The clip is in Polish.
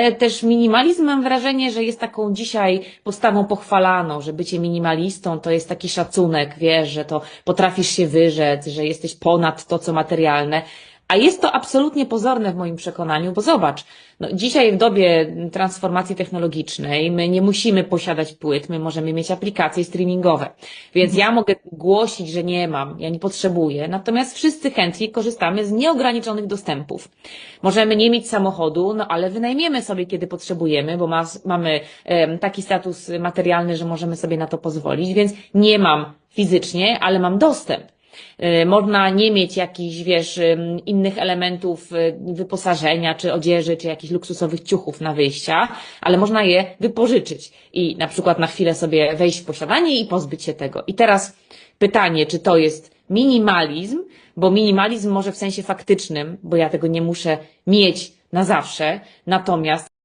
E, Też minimalizm mam wrażenie, że jest taką dzisiaj postawą pochwalaną, że bycie minimalistą to jest taki szacunek, wiesz, że to potrafisz się wyrzec, że jesteś ponad to, co materialne. A jest to absolutnie pozorne w moim przekonaniu, bo zobacz, no dzisiaj w dobie transformacji technologicznej my nie musimy posiadać płyt, my możemy mieć aplikacje streamingowe. Więc ja mogę głosić, że nie mam, ja nie potrzebuję, natomiast wszyscy chętnie korzystamy z nieograniczonych dostępów. Możemy nie mieć samochodu, no ale wynajmiemy sobie, kiedy potrzebujemy, bo ma, mamy taki status materialny, że możemy sobie na to pozwolić, więc nie mam fizycznie, ale mam dostęp. Y, Można nie mieć jakichś, wiesz, innych elementów y, wyposażenia, czy odzieży, czy jakichś luksusowych ciuchów na wyjścia, ale można je wypożyczyć i na przykład na chwilę sobie wejść w posiadanie i pozbyć się tego. I teraz pytanie, czy to jest minimalizm, bo minimalizm może w sensie faktycznym, bo ja tego nie muszę mieć na zawsze, natomiast